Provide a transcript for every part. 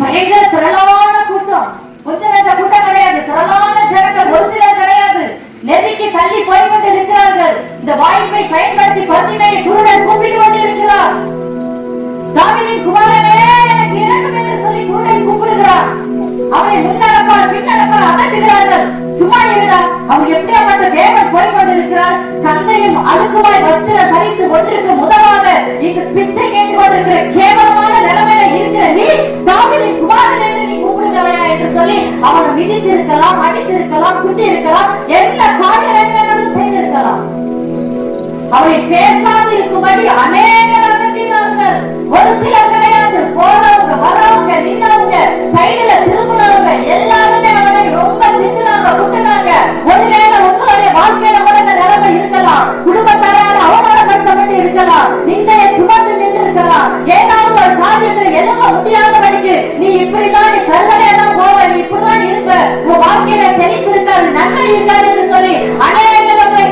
பயங்கர திரளான கூட்டம். கொஞ்ச நேர கூட்டம் கிடையாது. திரளான ஜனங்கள் ஒரு சிலர் கிடையாது. நெருக்கி தள்ளி போய் கொண்டு இருக்கிறார்கள் இந்த வாய்ப்பை பயன்படுத்தி பத்திமையை குருடன் கூப்பிட்டு கொண்டு இருக்கிறார் தாவிதின் குமாரனே எனக்கு இறங்கும் என்று சொல்லி குருடன் கூப்பிடுகிறார். அவனை முன்னடப்பார் பின்னடப்பார் அகற்றுகிறார்கள். சும்மா இருடா. அவன் எப்படியாப்பட்ட தேவன் போய் கொண்டிருக்கிறார். தந்தையும் அழுக்குவாய் வஸ்திர தரித்து ஒன்றுக்கு முதலாக இங்கு பிச்சை கேட்டுக் கொண்டிருக்கிற கேவலமான மிதித்திருக்கலாம் அடித்திருக்கலாம் குட்டி இருக்கலாம் என்ன காரியம் வேண்டாலும் செய்திருக்கலாம். அவை பேசாது இருக்கும்படி அநேக நடத்தினார்கள். ஒரு சிலர் கிடையாது. போறவங்க வரவங்க நின்னவங்க சைடுல திரும்பினவங்க எல்லாருமே அவனை ரொம்ப திட்டுனாங்க விட்டுனாங்க ஒருவேளை உங்களுடைய வாழ்க்கையில கூட இந்த நிலைமை இருக்கலாம். குடும்பத்தாரால அவமானப்படுத்தப்பட்டு இருக்கலாம். நிந்தைய சுமந்து நின்று இருக்கலாம் ஏதாவது ஒரு காரியத்துல எழுத முடியாதபடிக்கு நீ இப்படிதான் நன்மை இருக்காது என்று சொல்லி அநேகர்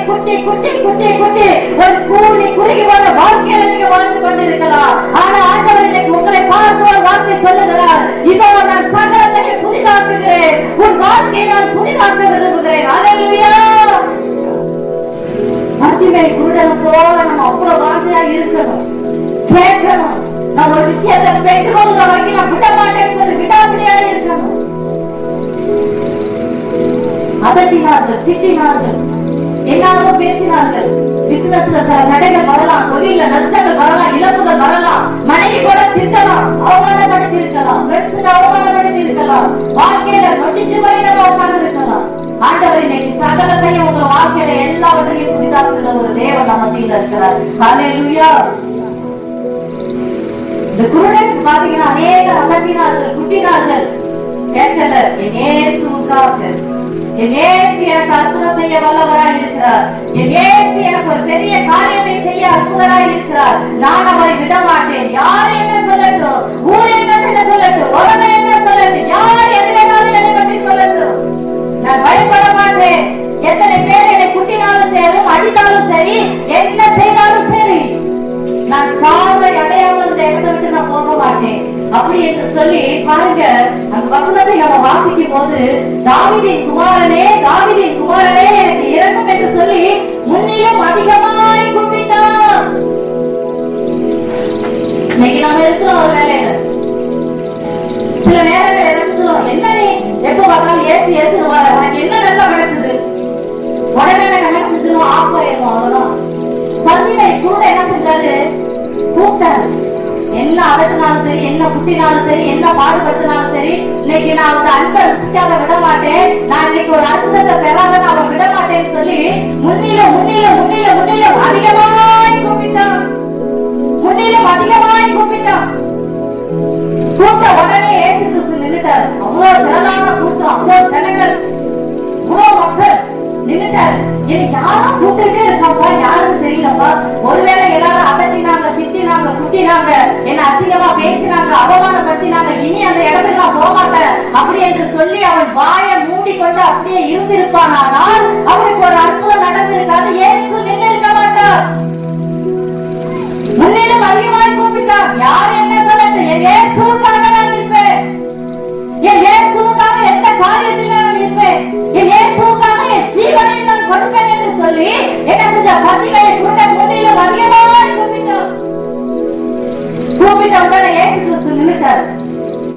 குட்டி குட்டி குட்டி குட்டி ஒரு கூடி குறுகி போன வாழ்க்கையில நீங்க வாழ்ந்து கொண்டிருக்கலாம். ஆனா ஆண்டவர் இன்னைக்கு உங்களை பார்த்து ஒரு வார்த்தை சொல்லுகிறார். இதோ நான் சகலத்தையும் புதிதாக்குகிறேன். உன் வாழ்க்கையை நான் புதிதாக்க விரும்புகிறேன். மத்திமை குருடன் போல நம்ம அவ்வளவு வார்த்தையா இருக்கணும். கேட்கணும். நம்ம ஒரு விஷயத்தை பெற்றுக்கொள்கிற வரைக்கும் நான் எவ்வளவு பேசினார்கள். பிசினஸ்ல தடைகள் வரலாம் தொழில நஷ்டங்கள் வரலாம் இழப்புகள் வரலாம் மனைவி கூட திட்டலாம் அவமானப்படுத்தி இருக்கலாம் ஃப்ரெண்ட்ஸுக்கு அவமானப்படுத்தி இருக்கலாம் வாழ்க்கையில நொட்டிச்சு வரையில உட்கார்ந்து இருக்கலாம் ஆண்டவர் இன்னைக்கு சகலத்தையும் உங்க வாழ்க்கையில எல்லாவற்றையும் புதிதாக்குகிற ஒரு தேவன் நம்ம மத்தியில இருக்கிறார். ஹalleluya இந்த குருடன் பாத்தீங்கன்னா அநேக அகற்றினார்கள் குட்டினார்கள் கேட்கல என் இயேசுவுக்காக என் இயேசு எனக்கு அற்புதம் செய்ய வல்லவராய் இருக்கிறார் என் இயேசு எனக்கு ஒரு பெரிய காரியத்தை செய்ய அற்புதராய் இருக்கிறார் நான் அவரை விட மாட்டேன் யார் என்ன சொல்லட்டும்? ஊர் என்ன சொல்லட்டும்? அப்படி என்று சொல்லி பாருங்க அந்த வசனத்தை நம்ம வாசிக்கும் போது தாவிதின் குமாரனே தாவிதின் குமாரனே எனக்கு இறங்கும் என்று சொல்லி முன்னிலும் அதிகமாய் கும்பிட்டான் இன்னைக்கு நாம இருக்கிறோம் ஒரு வேலையில சில நேரங்கள் இறந்துரும் என்ன நீ? எப்ப பார்த்தாலும் ஏசி ஏசி வர உனக்கு என்ன நல்லா கிடைச்சது? உடனே நம்ம என்ன செஞ்சிருவோம் ஆஃப் ஆயிருவோம் அவ்வளவுதான். பந்திவை கூட என்ன செஞ்சாரு? கூப்பிட்டாரு. என்ன அதட்டினாலும் சரி என்ன குட்டினாலும் சரி என்ன பாடுபடுத்தினாலும் சரி இன்னைக்கு நான் அந்த அன்பை ருசிக்காத விட மாட்டேன் நான் இன்னைக்கு ஒரு அற்புதத்தை பெறாத நான் அவன் விட மாட்டேன்னு சொல்லி முன்னில முன்னில முன்னில முன்னில அதிகமாய் கூப்பிட்டான். முன்னிலும் அதிகமாய் கூப்பிட்டான். கூப்பிட்ட உடனே ஏசு கிறிஸ்து நின்றுட்டாரு அவ்வளவு திரளான கூட்டம் அவ்வளவு ஜனங்கள் அவ்வளவு மக்கள் நின்றுட்டாரு எனக்கு யாரும் கூப்பிட்டுட்டே இருக்காப்பா யாருன்னு தெரியலப்பா. ஒருவேளை திட்டினாங்க என்ன அசிங்கமா பேசினாங்க. அவமானப்படுத்தினாங்க. இனி அந்த இடத்துக்கு நான் போக மாட்டேன். அப்படி என்று சொல்லி அவன் வாயை மூடிக்கொண்டு அப்படியே இருந்திருப்பானால் அவனுக்கு ஒரு அற்புதம் நடந்திருக்காது. ஏசு நின்று இருக்க மாட்டார். முன்னிலும் அதிகமாய் கூப்பிட்டார். யார் என்ன சொல்லட்டும் என் இயேசுவுக்காக நான் நிற்பேன். என் இயேசுவுக்காக எந்த காரியத்தில் நான் நிற்பேன். என் இயேசுவுக்காக என் ஜீவனை நான் கொடுப்பேன் என்று சொல்லி என்ன செஞ்ச பத்திரையை குருட முன்னிலும் அதிகமாக கூப்பிட்டார் கூப்பிட்ட உடனே இயேசு கிறிஸ்து நின்னுட்டார்